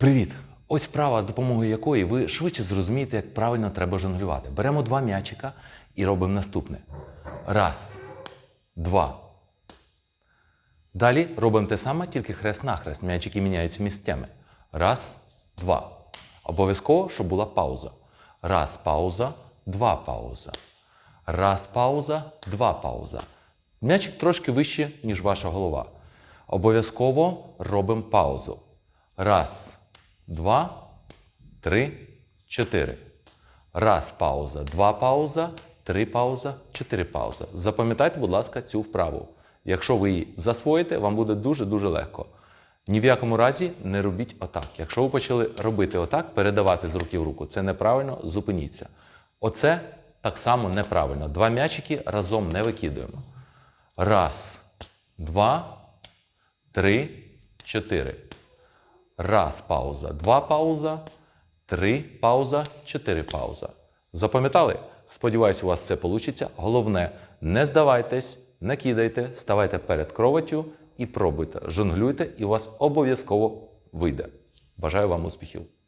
Привіт! Ось вправа, з допомогою якої ви швидше зрозумієте, як правильно треба жонглювати. Беремо два м'ячика і робимо наступне. Раз, два. Далі робимо те саме, тільки хрест-нахрест. М'ячики міняються місцями. Раз, два. Обов'язково, щоб була пауза. Раз, пауза, два пауза. Раз, пауза, два пауза. М'ячик трошки вище, ніж ваша голова. Обов'язково робимо паузу. Раз, два, три, чотири. Раз пауза, два пауза, три пауза, чотири пауза. Запам'ятайте, будь ласка, цю вправу. Якщо ви її засвоїте, вам буде дуже-дуже легко. Ні в якому разі не робіть отак. Якщо ви почали робити отак, передавати з руки в руку, це неправильно, зупиніться. Оце так само неправильно. Два м'ячики разом не викидуємо. Раз, два, три, чотири. Раз пауза, два пауза, три пауза, чотири пауза. Запам'ятали? Сподіваюсь, у вас все вийде. Головне, не здавайтесь, не кидайте, ставайте перед кроваттю і пробуйте. Жонглюйте, і у вас обов'язково вийде. Бажаю вам успіхів!